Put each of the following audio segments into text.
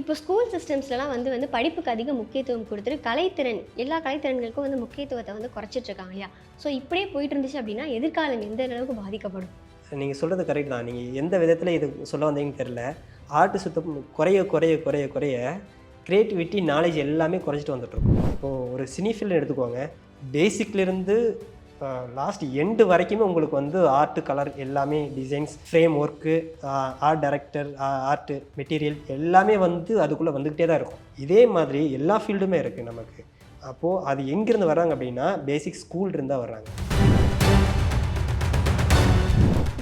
இப்போ ஸ்கூல் சிஸ்டம்ஸ்லலாம் வந்து வந்து படிப்புக்கு அதிக முக்கியத்துவம் கொடுத்துட்டு கலைத்திறன் எல்லா கலைத்திறன்களுக்கும் வந்து முக்கியத்துவத்தை வந்து குறைச்சிட்ருக்காங்க இல்லையா? ஸோ இப்படியே போயிட்டு இருந்துச்சு அப்படின்னா எதிர்காலம் எந்த அளவுக்கு பாதிக்கப்படும்? நீங்கள் சொல்கிறது கரெக்ட் தான். நீங்கள் எந்த விதத்தில் இது சொல்ல வந்தீங்கன்னு தெரில ஆர்ட் சுத்தம் குறைய குறைய குறைய குறைய க்ரியேட்டிவிட்டி நாலேஜ் எல்லாமே குறைச்சிட்டு வந்துட்டுருக்கும் இப்போது ஒரு சினி ஃபீல்டு எடுத்துக்கோங்க. பேசிக்லேருந்து லாஸ்ட் எண்டு வரைக்குமே உங்களுக்கு வந்து ஆர்ட் கலர் எல்லாமே designs frame work art director art material எல்லாமே வந்து அதுக்குள்ளே வந்துக்கிட்டே தான் இருக்கும். இதே மாதிரி எல்லா ஃபீல்டுமே இருக்குது நமக்கு. அப்போது அது எங்கேருந்து வர்றாங்க அப்படின்னா பேசிக் ஸ்கூல் இருந்தால் வர்றாங்க.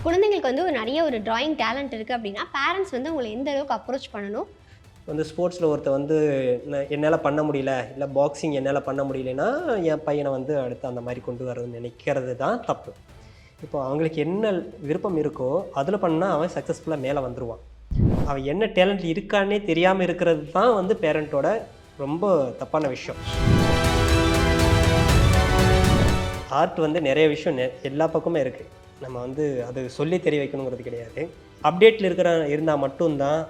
குழந்தைங்களுக்கு வந்து ஒரு நிறைய ஒரு டிராயிங் டேலண்ட் இருக்குது அப்படின்னா பேரண்ட்ஸ் வந்து உங்களை எந்த அளவுக்கு அப்ரோச் பண்ணணும்? வந்து ஸ்போர்ட்ஸில் ஒருத்தர் வந்து என்னால் பண்ண முடியல. இல்லை பாக்ஸிங் என்னால் பண்ண முடியலன்னா என் பையனை வந்து அடுத்து அந்த மாதிரி கொண்டு வரது நினைக்கிறது தான் தப்பு. இப்போ அவங்களுக்கு என்ன விருப்பம் இருக்கோ அதில் பண்ணால் அவன் சக்ஸஸ்ஃபுல்லாக மேலே வந்துடுவான் அவன் என்ன டேலண்ட் இருக்கான்னே தெரியாமல் இருக்கிறது தான் வந்து பேரண்ட்டோட ரொம்ப தப்பான விஷயம். ஆர்ட் வந்து நிறைய விஷயம் நெ- எல்லா பக்கமும் இருக்குது நம்ம வந்து அது சொல்லி தெரிய வைக்கணுங்கிறது கிடையாது. அப்டேட்டில் இருக்கிற இருந்தால் மட்டும்தான்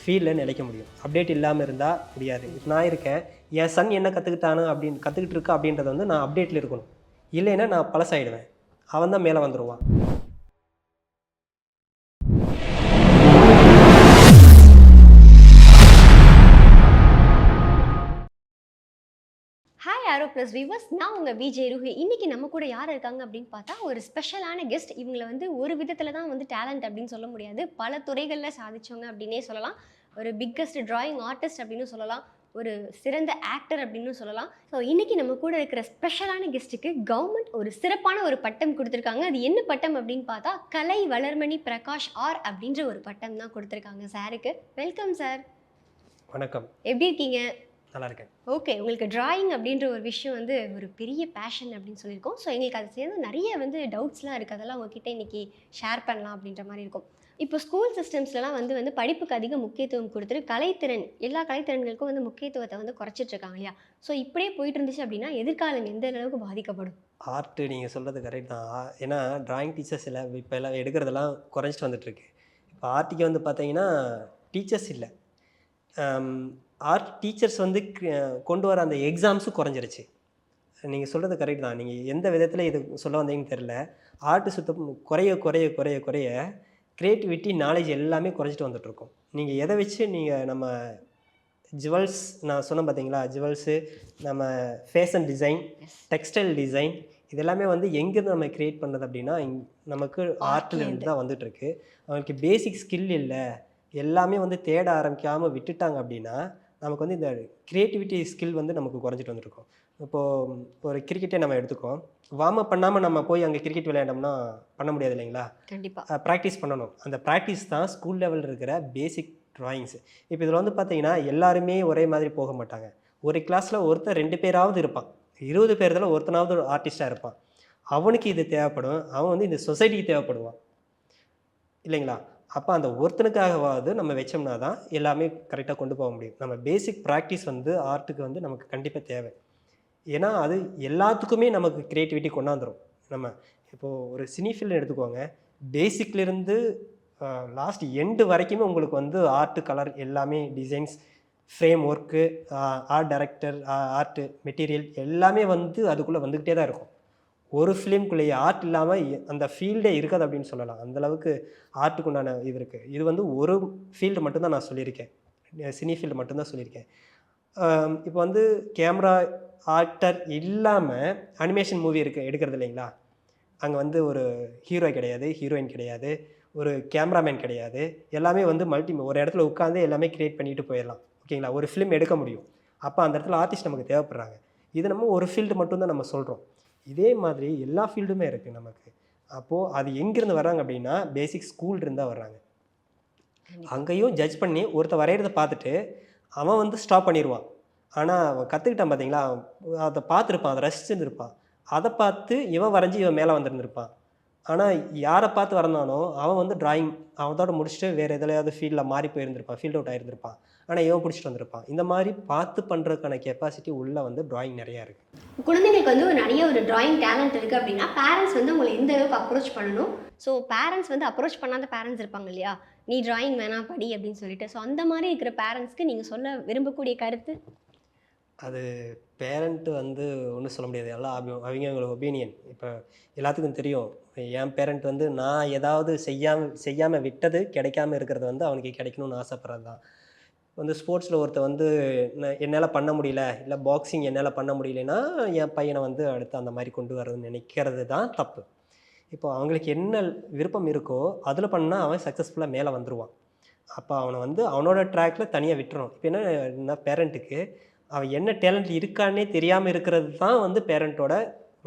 ஃபீல்டில் நிலைக்க முடியும். அப்டேட் இல்லாமல் இருந்தால் முடியாது. நான் இருக்கேன் என் சன் என்ன கற்றுக்கிட்டானு அப்படின்னு கற்றுக்கிட்டு இருக்கா அப்படின்றத வந்து நான் அப்டேட்டில் இருக்கணும் இல்லைன்னா நான் பழசாயிடுவேன். அவன் தான் மேலே வந்துடுவான் ஆரோ ப்ளஸ் விவர்ஸ் நான் உங்கள் விஜய் ருஹி இன்னைக்கு நம்ம கூட யார் இருக்காங்க அப்படின்னு பார்த்தா ஒரு ஸ்பெஷலான கெஸ்ட் இவங்களை வந்து ஒரு விதத்தில் தான் வந்து டேலண்ட் அப்படின்னு சொல்ல முடியாது. பல துறைகளில் சாதிச்சவங்க அப்படின்னே சொல்லலாம். ஒரு பிக்கஸ்ட் டிராயிங் ஆர்டிஸ்ட் அப்படின்னு சொல்லலாம். ஒரு சிறந்த ஆக்டர் அப்படின்னு சொல்லலாம். ஸோ இன்னைக்கு நம்ம கூட இருக்கிற ஸ்பெஷலான கெஸ்ட்டுக்கு கவர்மெண்ட் ஒரு சிறப்பான ஒரு பட்டம் கொடுத்துருக்காங்க. அது என்ன பட்டம் அப்படின்னு பார்த்தா கலை வளர்மணி பிரகாஷ் ஆர் அப்படின்ற ஒரு பட்டம் தான் கொடுத்துருக்காங்க சாருக்கு. வெல்கம் சார் வணக்கம். எப்படி இருக்கீங்க? நல்லா இருக்கேன். ஓகே உங்களுக்கு டிராயிங் அப்படின்ற ஒரு விஷயம் வந்து ஒரு பெரிய பேஷன் அப்படின்னு சொல்லியிருக்கோம். ஸோ எங்களுக்கு அது சேர்ந்து நிறைய வந்து டவுட்ஸ்லாம் இருக்குது அதெல்லாம் உங்ககிட்ட இன்னைக்கு ஷேர் பண்ணலாம் அப்படின்ற மாதிரி இருக்கும். இப்போ ஸ்கூல் சிஸ்டம்ஸ்லலாம் வந்து வந்து படிப்புக்கு அதிக முக்கியத்துவம் கொடுத்துட்டு கலைத்திறன் எல்லா கலைத்திறன்களுக்கும் வந்து முக்கியத்துவத்தை வந்து குறைச்சிட்டு இருக்காங்க இல்லையா? ஸோ இப்படியே போயிட்டு இருந்துச்சு அப்படின்னா எதிர்காலம் எந்த அளவுக்கு பாதிக்கப்படும்? ஆர்ட்டு நீங்கள் சொல்கிறது கரெக்ட் தான். ஏன்னா டிராயிங் டீச்சர்ஸ் இல்லை இப்போ எல்லாம் எடுக்கிறதெல்லாம் குறைஞ்சிட்டு வந்துட்டுருக்கு. இப்போ ஆர்ட்டுக்கு வந்து பார்த்தீங்கன்னா டீச்சர்ஸ் இல்லை. ஆர்ட் டீச்சர்ஸ் வந்து கொண்டு வர அந்த எக்ஸாம்ஸும் குறைஞ்சிருச்சு. நீங்கள் சொல்கிறது கரெக்ட் தான். நீங்கள் எந்த விதத்தில் இது சொல்ல வந்தீங்கன்னு தெரில ஆர்ட் சுத்தம் குறைய குறைய குறைய குறைய க்ரியேட்டிவிட்டி நாலேஜ் எல்லாமே குறைஞ்சிட்டு வந்துட்டுருக்கோம் நீங்கள் எதை வச்சு நீங்கள் நம்ம ஜுவல்ஸ் நான் சொன்னேன் பார்த்தீங்களா ஜுவல்ஸு நம்ம ஃபேஷன் டிசைன் டெக்ஸ்டைல் டிசைன் இதெல்லாமே வந்து எங்கேருந்து நம்ம கிரியேட் பண்ணது அப்படின்னா இங்- நமக்கு ஆர்ட்டில் இருந்து தான் வந்துட்டு இருக்கு. அவங்களுக்கு பேசிக் ஸ்கில் இல்லை. எல்லாமே வந்து தேட ஆரம்பிக்காமல் விட்டுட்டாங்க அப்படின்னா நமக்கு வந்து இந்த க்ரியேட்டிவிட்டி ஸ்கில் வந்து நமக்கு குறைஞ்சிட்டு வந்துருக்கும். இப்போது ஒரு கிரிக்கெட்டே நம்ம எடுத்துக்கோம் வார்ம் அப் பண்ணாமல் நம்ம போய் அங்கே கிரிக்கெட் விளையாண்டோம்னா பண்ண முடியாது இல்லைங்களா? கண்டிப்பாக ப்ராக்டிஸ் பண்ணணும். அந்த ப்ராக்டிஸ் தான் ஸ்கூல் லெவலில் இருக்கிற பேசிக் ட்ராயிங்ஸ் இப்போ இதில் வந்து பார்த்தீங்கன்னா எல்லாருமே ஒரே மாதிரி போக மாட்டாங்க. ஒரு கிளாஸில் ஒருத்தர் ரெண்டு பேராவது இருப்பான். இருபது பேர் இதில் ஒருத்தனாவது ஒரு ஆர்டிஸ்டாக இருப்பான். அவனுக்கு இது தேவைப்படும். அவன் வந்து இந்த சொசைட்டிக்கு தேவைப்படுவான். இல்லைங்களா? அப்போ அந்த ஒருத்தனுக்காகவாவது நம்ம வச்சோம்னா தான் எல்லாமே கரெக்டாக கொண்டு போக முடியும். நம்ம பேசிக் ப்ராக்டிஸ் வந்து ஆர்ட்டுக்கு வந்து நமக்கு கண்டிப்பாக தேவை. ஏன்னா அது எல்லாத்துக்குமே நமக்கு க்ரியேட்டிவிட்டி கொண்டாந்துரும். நம்ம இப்போது ஒரு சினி ஃபீல்டு எடுத்துக்கோங்க. பேசிக்லேருந்து லாஸ்ட் எண்டு வரைக்குமே உங்களுக்கு வந்து ஆர்ட்டு கலர் எல்லாமே designs frame work art director art material எல்லாமே வந்து அதுக்குள்ளே வந்துக்கிட்டே தான் இருக்கும். ஒரு ஃபிலிம்குள்ளேயே ஆர்ட் இல்லாமல் அந்த ஃபீல்டே இருக்காது அப்படின்னு சொல்லலாம். அந்தளவுக்கு ஆர்ட்டுக்குண்டான ஆர்ட்டுக்கு உண்டான இது இருக்குது இது வந்து ஒரு ஃபீல்டு மட்டும்தான் நான் சொல்லியிருக்கேன். சினி ஃபீல்டு மட்டும்தான் சொல்லியிருக்கேன். இப்போ வந்து கேமரா ஆக்டர் இல்லாமல் அனிமேஷன் மூவி இருக்கு எடுக்கிறது இல்லைங்களா? அங்கே வந்து ஒரு ஹீரோ கிடையாது ஹீரோயின் கிடையாது ஒரு கேமராமேன் கிடையாது. எல்லாமே வந்து மல்டி ஒரு இடத்துல உட்காந்து எல்லாமே க்ரியேட் பண்ணிட்டு போயிடலாம். ஓகேங்களா? ஒரு ஃபிலிம் எடுக்க முடியும். அப்போ அந்த இடத்துல ஆர்டிஸ்ட் நமக்கு தேவைப்படுறாங்க. இது நம்ம ஒரு ஃபீல்டு மட்டும்தான் நம்ம சொல்கிறோம் இதே மாதிரி எல்லா ஃபீல்டுமே இருக்குது நமக்கு. அப்போது அது எங்கேருந்து வர்றாங்க அப்படின்னா பேசிக் ஸ்கூல் இருந்தால் வர்றாங்க. அங்கேயும் ஜட்ஜ் பண்ணி ஒருத்தர் வரைகிறத பார்த்துட்டு அவன் வந்து ஸ்டாப் பண்ணிடுவான் ஆனால் அவன் கற்றுக்கிட்டான் பார்த்தீங்களா அதை பார்த்துருப்பான் அதை ரசிச்சுருந்துருப்பான். அதை பார்த்து இவன் வரைஞ்சி இவன் மேலே வந்திருந்திருப்பான். ஆனால் யாரை பார்த்து வரைந்தானோ அவன் வந்து டிராயிங் அவனோட முடிச்சுட்டு வேறு எதுலையாவது ஃபீல்டில் மாறி போயிருந்திருப்பான் ஃபீல்ட் அவுட் ஆயிருந்திருப்பான். ஆனால் இவன் பிடிச்சிட்டு வந்திருப்பான். இந்த மாதிரி பார்த்து பண்ணுறதுக்கான கெப்பாசிட்டி உள்ளே வந்து டிராயிங் நிறையா இருக்குது குழந்தைங்களுக்கு வந்து ஒரு நிறைய ஒரு டிராயிங் டேலண்ட் இருக்குது அப்படின்னா பேரண்ட்ஸ் வந்து உங்களை எந்த அளவுக்கு அப்ரோச் பண்ணணும். ஸோ பேரண்ட்ஸ் வந்து அப்ரோச் பண்ணாத பேரண்ட்ஸ் இருப்பாங்க இல்லையா? நீ டிராயிங் வேணாம் படி அப்படின்னு சொல்லிட்டு. ஸோ அந்த மாதிரி இருக்கிற பேரண்ட்ஸ்க்கு நீங்கள் சொல்ல விரும்பக்கூடிய கருத்து? அது பேரண்ட்டு வந்து ஒன்றும் சொல்ல முடியாது. எல்லாம் அவங்க அவங்களோட ஒப்பீனியன் இப்போ எல்லாத்துக்கும் தெரியும். என் பேரண்ட் வந்து நான் ஏதாவது செய்யாமல் செய்யாமல் விட்டது கிடைக்காம இருக்கிறது வந்து அவனுக்கு கிடைக்கணும்னு ஆசைப்பட்றது தான். வந்து ஸ்போர்ட்ஸில் ஒருத்தர் வந்து என்னால் பண்ண முடியல இல்லை பாக்ஸிங் என்னால் பண்ண முடியலன்னா என் பையனை வந்து அடுத்து அந்த மாதிரி கொண்டு வரதுன்னு நினைக்கிறது தான் தப்பு. இப்போ அவங்களுக்கு என்ன விருப்பம் இருக்கோ அதில் பண்ணால் அவன் சக்ஸஸ்ஃபுல்லாக மேலே வந்துடுவான் அப்போ அவனை வந்து அவனோட ட்ராக்ல தனியாக விட்டுறணும். இப்போ என்ன பேரண்ட்டுக்கு அவன் என்ன டேலண்ட் இருக்கான்னே தெரியாமல் இருக்கிறது தான் வந்து பேரண்ட்டோட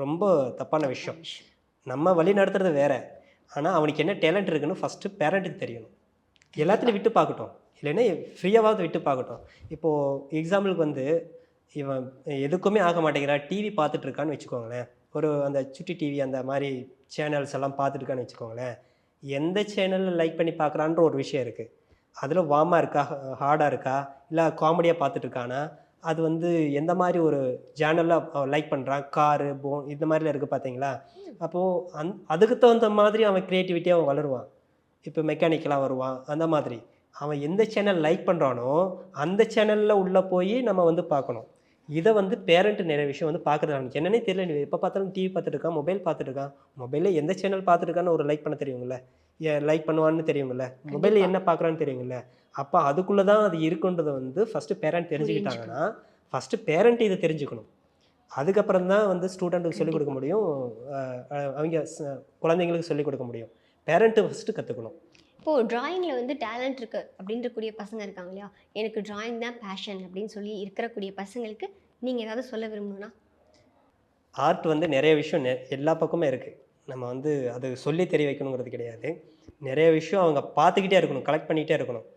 ரொம்ப தப்பான விஷயம். நம்ம வழி நடத்துறது வேற. ஆனால் அவனுக்கு என்ன டேலண்ட் இருக்குன்னு ஃபஸ்ட்டு பேரண்ட்டுக்கு தெரியணும். எல்லாத்துலையும் விட்டு பார்க்கட்டும். இல்லைன்னா ஃப்ரீயாவது விட்டு பார்க்கட்டும். இப்போது எக்ஸாம்பிளுக்கு வந்து இவன் எதுக்குமே ஆக மாட்டேங்கிறா டிவி பார்த்துட்டு இருக்கான்னு வச்சுக்கோங்களேன். ஒரு அந்த சுட்டி டிவி அந்த மாதிரி சேனல்ஸ் எல்லாம் பார்த்துட்டுருக்கான்னு வச்சுக்கோங்களேன். எந்த சேனலில் லைக் பண்ணி பார்க்குறான்ற ஒரு விஷயம் இருக்குது அதில் வார்மாக இருக்கா? ஹார்டாக இருக்கா? இல்லை காமெடியாக பார்த்துட்ருக்கானா அது வந்து எந்த மாதிரி ஒரு ஜேனலில் லைக் பண்ணுறான் காரு போன் இந்த மாதிரிலாம் இருக்குது பார்த்தீங்களா? அப்போது அந் அதுக்கு தகுந்த மாதிரி அவன் க்ரியேட்டிவிட்டியாக அவன் வளருவான். இப்போ மெக்கானிக்கலாக வருவான். அந்த மாதிரி. அவன் எந்த சேனல் லைக் பண்ணுறானோ அந்த சேனலில் உள்ளே போய் நம்ம வந்து பார்க்கணும். இதை வந்து பேரண்ட் நிறைய விஷயம் வந்து பார்க்குறது அவனுக்கு என்னன்னே தெரியல நீ எப்போ பார்த்தாலும் டிவி பார்த்துட்டு மொபைல் பார்த்துட்டு மொபைலில் எந்த சேனல் பார்த்துட்டு இருக்கான்னு ஒரு லைக் பண்ண தெரியுங்கள லைக் பண்ணுவான்னு தெரியுங்கள மொபைலில் என்ன பார்க்குறான்னு தெரியுங்கள அப்போ அதுக்குள்ளே தான் அது இருக்குன்றதை வந்து ஃபஸ்ட்டு பேரண்ட் தெரிஞ்சுக்கிட்டாங்கன்னா ஃபஸ்ட்டு பேரண்ட் இதை தெரிஞ்சுக்கணும். அதுக்கப்புறம் தான் வந்து ஸ்டூடெண்ட்டுக்கு சொல்லிக் கொடுக்க முடியும் அவங்க குழந்தைங்களுக்கு சொல்லிக் கொடுக்க முடியும். பேரண்ட்டு ஃபஸ்ட்டு கற்றுக்கணும் இப்போது ட்ராயிங்கில் வந்து டேலண்ட் இருக்குது அப்படின்றக்கூடிய பசங்க இருக்காங்க இல்லையா? எனக்கு ட்ராயிங் தான் பேஷன் அப்படின்னு சொல்லி இருக்கிறக்கூடிய பசங்களுக்கு நீங்கள் ஏதாவது சொல்ல விரும்பணும்னா? ஆர்ட் வந்து நிறைய விஷயம் நெ எல்லா பக்கமும் இருக்குது நம்ம வந்து அது சொல்லி தெரிய வைக்கணுங்கிறது கிடையாது. நிறைய விஷயம் அவங்க பார்த்துக்கிட்டே இருக்கணும் கலெக்ட் பண்ணிகிட்டே இருக்கணும்.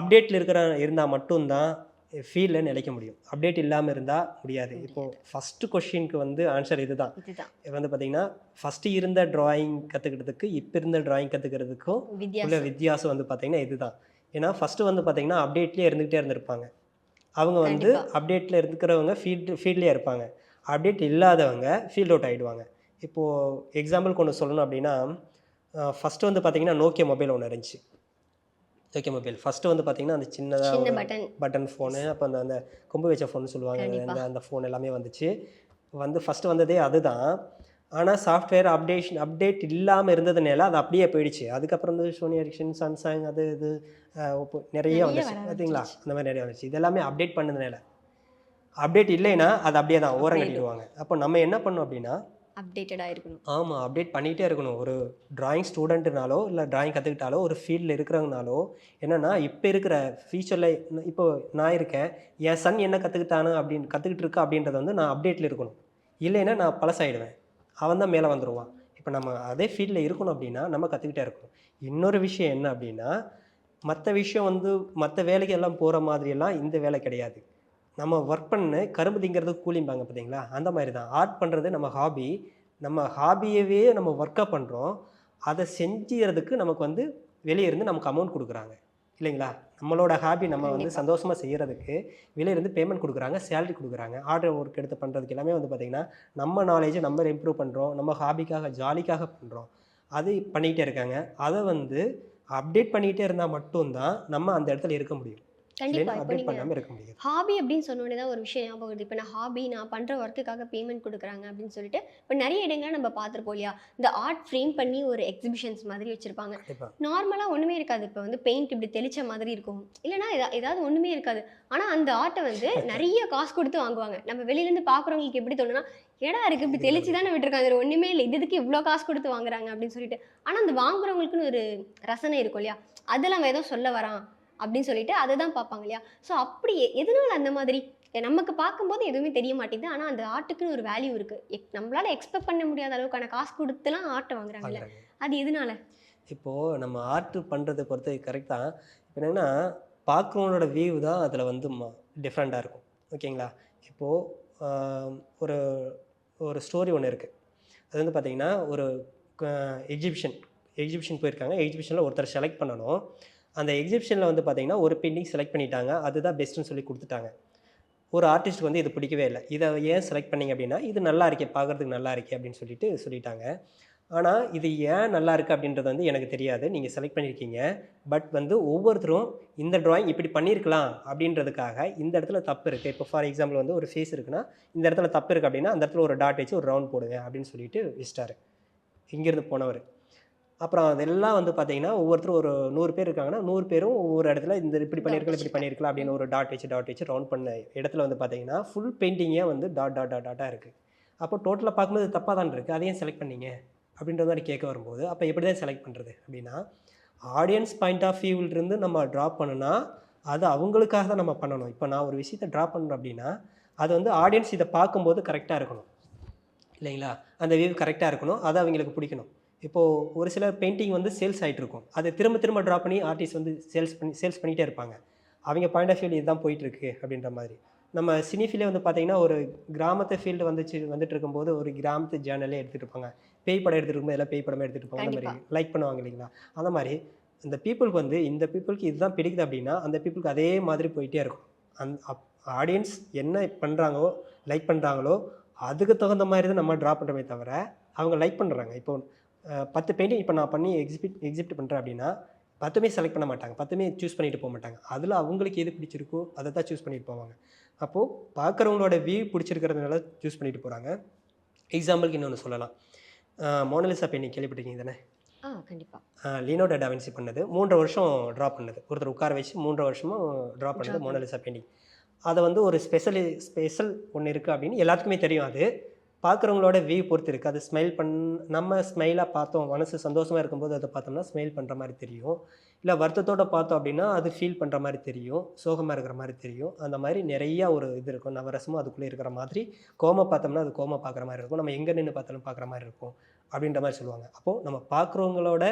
அப்டேட்டில் இருக்கிற இருந்தால் மட்டும்தான் ஃபீல்டில் நிலைக்க முடியும். அப்டேட் இல்லாமல் இருந்தால் முடியாது. இப்போது ஃபஸ்ட்டு கொஷினுக்கு வந்து ஆன்சர் இதுதான். இதுதான். இது வந்து பார்த்திங்கன்னா ஃபஸ்ட்டு இருந்த டிராயிங் கற்றுக்கிறதுக்கு இப்போ இருந்த டிராயிங் கற்றுக்கிறதுக்கும் உள்ள வித்தியாசம். வந்து பார்த்திங்கன்னா இதுதான். ஏன்னா ஃபஸ்ட்டு வந்து பார்த்திங்கன்னா அப்டேட்லேயே இருந்துகிட்டே இருந்திருப்பாங்க. அவங்க வந்து. அப்டேட்டில் இருக்கிறவங்க ஃபீல்டு ஃபீல்ட்லேயே இருப்பாங்க. அப்டேட் இல்லாதவங்க ஃபீல்ட் அவுட் ஆகிடுவாங்க இப்போது எக்ஸாம்பிளுக்கு ஒன்று சொல்லணும் அப்படின்னா ஃபஸ்ட்டு வந்து பார்த்திங்கன்னா நோக்கியா மொபைல் ஒன்று இருந்துச்சு. Nokia mobile. ஃபஸ்ட்டு வந்து பார்த்திங்கன்னா அந்த சின்ன சின்னதாக பட்டன் பட்டன் ஃபோனு அப்போ அந்த அந்த கொம்பு வச்ச ஃபோன் சொல்லுவாங்க. அந்த அந்த ஃபோன் எல்லாமே வந்துச்சு. வந்து ஃபஸ்ட்டு வந்ததே அதுதான். ஆனால் சாஃப்ட்வேர் அப்டேஷன் அப்டேட் இல்லாமல் இருந்ததுனால அது அப்படியே போயிடுச்சு. அதுக்கப்புறம் வந்து சோனி எரிக்ஷன் சாம்சங் அது இது ஒப்போ- நிறைய வந்துச்சு. பார்த்தீங்களா அந்த மாதிரி நிறைய வந்துச்சு. இது எல்லாமே அப்டேட் பண்ணதுனால. அப்டேட் இல்லைன்னா அது அப்படியே தான் ஓரம் கட்டிடுவாங்க. அப்போ நம்ம என்ன பண்ணோம் அப்படின்னா அப்டேட்டடாக இருக்கணும். ஆமாம் அப்டேட் பண்ணிகிட்டே இருக்கணும். ஒரு டிராயிங் ஸ்டூடெண்ட்டுனாலோ இல்லை டிராயிங் கற்றுக்கிட்டாலோ ஒரு ஃபீல்டில் இருக்கிறவங்கனாலோ என்னென்னா இப்போ இருக்கிற ஃபியூச்சரில் இப்போ நான் இருக்கேன் என் சன் என்ன கற்றுக்கிட்டானு அப்படின்னு கற்றுக்கிட்டு இருக்கா அப்படின்றத வந்து நான் அப்டேட்டில் இருக்கணும். இல்லைன்னா நான் பழசாயிடுவேன். அவன் தான் மேலே வந்துடுவான் இப்போ நம்ம அதே ஃபீல்டில் இருக்கணும் அப்படின்னா நம்ம கற்றுக்கிட்டே இருக்கணும். இன்னொரு விஷயம் என்ன அப்படின்னா மற்ற விஷயம் வந்து மற்ற வேலைக்கு எல்லாம் போகிற மாதிரியெல்லாம் இந்த வேலை கிடையாது. நம்ம ஒர்க் பண்ண கரும்பு திங்கிறது கூலிம்பாங்க பார்த்தீங்களா அந்த மாதிரி தான் ஆர்ட் பண்ணுறது நம்ம ஹாபி நம்ம ஹாபியவே நம்ம ஒர்க்காக பண்ணுறோம் அதை செஞ்சுறதுக்கு நமக்கு வந்து வெளியே இருந்து நமக்கு அமௌண்ட் கொடுக்குறாங்க. இல்லைங்களா? நம்மளோட ஹாபி நம்ம வந்து. சந்தோஷமாக செய்கிறதுக்கு வெளியே இருந்து பேமெண்ட் கொடுக்குறாங்க சேலரி கொடுக்குறாங்க. ஆர்டர் ஒர்க் எடுத்து பண்ணுறதுக்கு எல்லாமே வந்து பார்த்திங்கன்னா நம்ம நாலேஜை நம்ம இம்ப்ரூவ் பண்ணுறோம் நம்ம ஹாபிக்காக ஜாலிக்காக பண்ணுறோம் அது பண்ணிக்கிட்டே இருக்காங்க. அதை வந்து அப்டேட் பண்ணிக்கிட்டே இருந்தால் மட்டும்தான் நம்ம அந்த இடத்துல இருக்க முடியும். கண்டிப்பாக இப்போ நீங்கள் ஹாபி அப்படின்னு சொன்னோடனே தான் ஒரு விஷயம் ஞாபகம் வருது. இப்போ நான் ஹாபி நான் பண்ணுற ஒர்க்குக்காக பேமெண்ட் கொடுக்குறாங்க அப்படின்னு சொல்லிட்டு இப்போ நிறைய இடங்களை நம்ம பார்த்துருப்போம் இல்லையா? இந்த ஆர்ட் ஃப்ரேம் பண்ணி ஒரு எக்ஸிபிஷன்ஸ் மாதிரி வச்சுருப்பாங்க. நார்மலாக ஒன்றுமே இருக்காது. இப்போ வந்து பெயிண்ட் இப்படி தெளிச்ச மாதிரி இருக்கும். இல்லைனா ஏதாவது ஒன்றுமே இருக்காது. ஆனால் அந்த ஆர்ட்டை வந்து நிறைய காசு கொடுத்து வாங்குவாங்க. நம்ம வெளியிலேருந்து பார்க்குறவங்களுக்கு எப்படி தோணுன்னா ஏடா இருக்கு இப்படி தெளிச்சு தானே விட்டுருக்காங்க. இது ஒன்றுமே இல்லை. இது இதுக்கு இவ்வளோ காசு கொடுத்து வாங்குறாங்க? அப்படின்னு சொல்லிட்டு. ஆனால் அந்த வாங்குறவங்களுக்குன்னு ஒரு ரசனை இருக்கும் இல்லையா? அதில் அவன் ஏதோ சொல்ல வரான். அப்படின்னு சொல்லிட்டு அதை தான் பார்ப்பாங்க இல்லையா? ஸோ அப்படி எதனால அந்த மாதிரி? நமக்கு பார்க்கும்போது எதுவுமே தெரிய மாட்டேங்குது. ஆனால் அந்த ஆர்ட்டுக்குன்னு ஒரு வேல்யூ இருக்குது நம்மளால எக்ஸ்பெக்ட் பண்ண முடியாத அளவுக்கான காசு கொடுத்துலாம் ஆர்ட்டை வாங்குறாங்கல்ல. வாங்குறாங்க. அது எதனால? இப்போது நம்ம ஆர்ட் பண்ணுறதை பொறுத்த கரெக்ட் தான். இப்போ என்னென்னா பார்க்குறவனோட வியூ தான் அதில் வந்து டிஃப்ரெண்ட்டாக இருக்கும். ஓகேங்களா இப்போது ஒரு ஒரு ஸ்டோரி ஒன்று இருக்குது அது வந்து பார்த்திங்கன்னா ஒரு எக்ஸிபிஷன் எக்ஸிபிஷன் போயிருக்காங்க. எக்ஸிபிஷனில் ஒருத்தர் செலக்ட் பண்ணணும். அந்த எக்ஸிபிஷனில் வந்து பார்த்திங்கன்னா ஒரு பெயிண்டிங் செலக்ட் பண்ணிட்டாங்க. அதுதான் பெஸ்ட்டுன்னு சொல்லி கொடுத்துட்டாங்க. ஒரு ஆர்டிஸ்ட்க்கு வந்து இது பிடிக்கவே இல்லை. இதை ஏன் செலக்ட் பண்ணீங்க அப்படின்னா இது நல்லா இருக்கே பார்க்குறதுக்கு நல்லா இருக்கே அப்படின்னு சொல்லிட்டு சொல்லிட்டாங்க. ஆனால் இது ஏன் நல்லா இருக்குது அப்படின்றது வந்து எனக்கு தெரியாது. நீங்கள் செலக்ட் பண்ணியிருக்கீங்க பட் வந்து ஒவ்வொருத்தரும் இந்த ட்ராயிங் இப்படி பண்ணியிருக்கலாம் அப்படின்றதுக்காக இந்த இடத்துல தப்பு இருக்குது இப்போ ஃபார் எக்ஸாம்பிள் வந்து ஒரு ஃபேஸ் இருக்குன்னா இந்த இடத்துல தப்பு இருக்குது அப்படின்னா அந்த இடத்துல ஒரு டாட் வச்சு ஒரு ரவுண்ட் போடுங்க அப்படின்னு சொல்லிட்டு வச்சிட்டாரு. இங்கேருந்து போனவர். அப்புறம் அதெல்லாம் வந்து பார்த்தீங்கன்னா ஒவ்வொருத்தரும் ஒரு நூறு பேர் இருக்காங்கன்னா நூறு பேரும் ஒவ்வொரு இடத்துல இந்த இப்படி பண்ணியிருக்கலாம் இப்படி பண்ணியிருக்கலாம் அப்படின்னு ஒரு டாட் வச்சு டாட் வச்சு ரவுண்ட் பண்ண இடத்துல வந்து பார்த்தீங்கன்னா ஃபுல் பெயிண்டிங்கே வந்து டாட் டாட் டாட் டாட்டாக இருக்குது அப்போ டோட்டலாக பார்க்கும்போது தப்பாக தான் இருக்குது அதையும் செலக்ட் பண்ணீங்க. அப்படின்ற மாதிரி கேட்க வரும்போது அப்போ எப்படி தான் செலக்ட் பண்ணுறது அப்படின்னா ஆடியன்ஸ் பாயிண்ட் ஆஃப் வியூவிலிருந்து நம்ம ட்ராப் பண்ணுனா அது அவங்களுக்காக தான் நம்ம பண்ணணும். இப்போ நான் ஒரு விஷயத்தை ட்ராப் பண்ணுறேன் அப்படின்னா அது வந்து ஆடியன்ஸ் இதை பார்க்கும்போது கரெக்டாக இருக்கணும். இல்லைங்களா? அந்த வியூ கரெக்டாக இருக்கணும். அது அவங்களுக்கு பிடிக்கணும். இப்போது ஒரு சில பெயிண்டிங் வந்து சேல்ஸ் ஆகிட்டு இருக்கும் அதை திரும்ப திரும்ப ட்ரா பண்ணி ஆர்டிஸ்ட் வந்து சேல்ஸ் பண்ணி சேல்ஸ் பண்ணிகிட்டே இருப்பாங்க. அவங்க பாயிண்ட் ஆஃப் வியூ இதுதான் போயிட்டுருக்கு அப்படின்ற மாதிரி. நம்ம சினிஃபீலே வந்து பார்த்தீங்கன்னா ஒரு கிராமத்து ஃபீல்டு வந்துச்சு வந்துட்டு இருக்கும்போது ஒரு கிராமத்து ஜேர்னலே எடுத்துகிட்டு இருப்பாங்க. பேய் படம் எடுத்துகிட்டு இருக்கும்போது எல்லாம் பேய் படமே எடுத்துகிட்டு இருப்பாங்க. அந்த மாதிரி லைக் பண்ணுவாங்க இல்லைங்களா? அந்த மாதிரி இந்த பீப்புளுக்கு வந்து இந்த பீப்புளுக்கு இதுதான் பிடிக்குது அப்படின்னா அந்த பீப்புளுக்கு அதே மாதிரி போயிட்டே இருக்கும். அந் ஆடியன்ஸ் என்ன பண்ணுறாங்களோ லைக் பண்ணுறாங்களோ அதுக்கு தகுந்த மாதிரி தான் நம்ம ட்ரா பண்ணுறமே தவிர அவங்க லைக் பண்ணுறாங்க இப்போ பத்து பெயிண்டிங் இப்போ நான் பண்ணி எக்ஸிபிட் எக்ஸிபிட் பண்ணுறேன் அப்படின்னா பத்துமே செலக்ட் பண்ண மாட்டாங்க. பத்துமே சூஸ் பண்ணிட்டு போக மாட்டாங்க. அதில் அவங்களுக்கு எது பிடிச்சிருக்கோ அதை தான் சூஸ் பண்ணிட்டு போவாங்க. அப்போது பார்க்குறவங்களோட வியூ பிடிச்சிருக்கிறதுனால சூஸ் பண்ணிட்டு போகிறாங்க எக்ஸாம்பிளுக்கு இன்னொன்று சொல்லலாம். மோனலிசா பெயிண்டிங் கேள்விப்பட்டிருக்கீங்க தானே? ஆ கண்டிப்பாக லினோட டாவின்சி பண்ணது. மூன்றரை வருஷம் ட்ரா பண்ணது. ஒருத்தர் உட்கார வச்சு மூன்றரை வருஷமும் ட்ரா பண்ணது மோனலிசா பெயிண்டிங் அதை வந்து ஒரு ஸ்பெஷலி ஸ்பெஷல் ஒன்று இருக்குது அப்படின்னு எல்லாத்துக்குமே தெரியும் அது. பார்க்குறவங்களோட வியூ பொறுத்து இருக்குது அது ஸ்மைல் பண் நம்ம ஸ்மைலாக பார்த்தோம் மனசு சந்தோஷமாக இருக்கும்போது அதை பார்த்தோம்னா ஸ்மைல் பண்ணுற மாதிரி தெரியும். இல்லை வருத்தத்தோட பார்த்தோம் அப்படின்னா அது ஃபீல் பண்ணுற மாதிரி தெரியும் சோகமாக இருக்கிற மாதிரி தெரியும். அந்த மாதிரி நிறையா ஒரு இது இருக்கும். நவரசமும் அதுக்குள்ளே இருக்கிற மாதிரி கோம பார்த்தோம்னா அது கோம பார்க்குற மாதிரி இருக்கும். நம்ம எங்கே நின்று பார்த்தாலும் பார்க்குற மாதிரி இருக்கும் அப்படின்ற மாதிரி சொல்லுவாங்க. அப்போது நம்ம பார்க்குறவங்களோட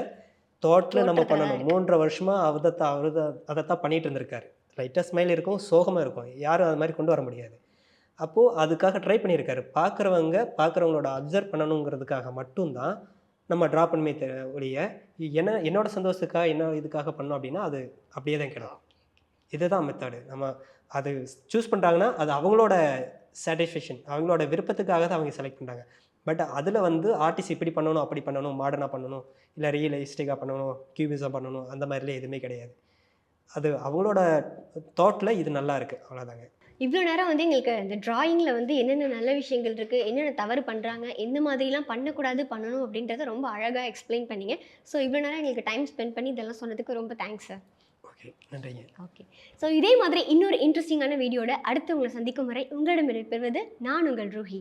தோட்டில் நம்ம பண்ணணும். மூன்றரை வருஷமாக அவதத்தை அவத அதைத்தான் பண்ணிட்டு இருந்திருக்காரு. லைட்டாக ஸ்மைல் இருக்கும் சோகமாக இருக்கும். யாரும் அது மாதிரி கொண்டு வர முடியாது. அப்போது அதுக்காக ட்ரை பண்ணியிருக்காரு. பார்க்குறவங்க பார்க்குறவங்களோட அப்சர்வ் பண்ணணுங்கிறதுக்காக மட்டும்தான் நம்ம ட்ரா பண்ணுமே தெ ஒழிய என்ன என்னோட சந்தோஷத்துக்காக என்ன இதுக்காக பண்ணோம் அப்படின்னா அது அப்படியே தான் கிடக்கும். இதுதான் மெத்தடு நம்ம அது சூஸ் பண்ணுறாங்கன்னா அது அவங்களோட சாட்டிஸ்ஃபேக்ஷன் அவங்களோட விருப்பத்துக்காக தான் அவங்க செலக்ட் பண்ணுறாங்க பட் அதில் வந்து ஆர்டிஸ்ட் இப்படி பண்ணணும் அப்படி பண்ணணும் மாடர்னாக பண்ணணும் இல்லை ரியலிஸ்டிக்காக பண்ணணும் கியூபிஸாக பண்ணணும் அந்த மாதிரிலாம் எதுவுமே கிடையாது. அது அவங்களோட தாட்டில் இது நல்லா இருக்குது அவ்வளோதாங்க இவ்வளோ நேரம் வந்து எங்களுக்கு இந்த டிராயிங்கில் வந்து என்னென்ன நல்ல விஷயங்கள் இருக்குது என்னென்ன தவறு பண்ணுறாங்க எந்த மாதிரிலாம் பண்ணக்கூடாது பண்ணணும் அப்படின்றத ரொம்ப அழகாக எக்ஸ்பிளைன் பண்ணீங்க. ஸோ இவ்வளோ நேரம் எங்களுக்கு டைம் ஸ்பெண்ட் பண்ணி இதெல்லாம் சொன்னதுக்கு ரொம்ப தேங்க்ஸ் சார் ஓகே நன்றிங்க. ஓகே ஸோ இதே மாதிரி இன்னொரு இன்ட்ரெஸ்டிங்கான வீடியோட அடுத்து உங்களை சந்திக்கும் வரை உங்களிடமிருந்து பெறுவது நான் உங்கள் ரூஹி.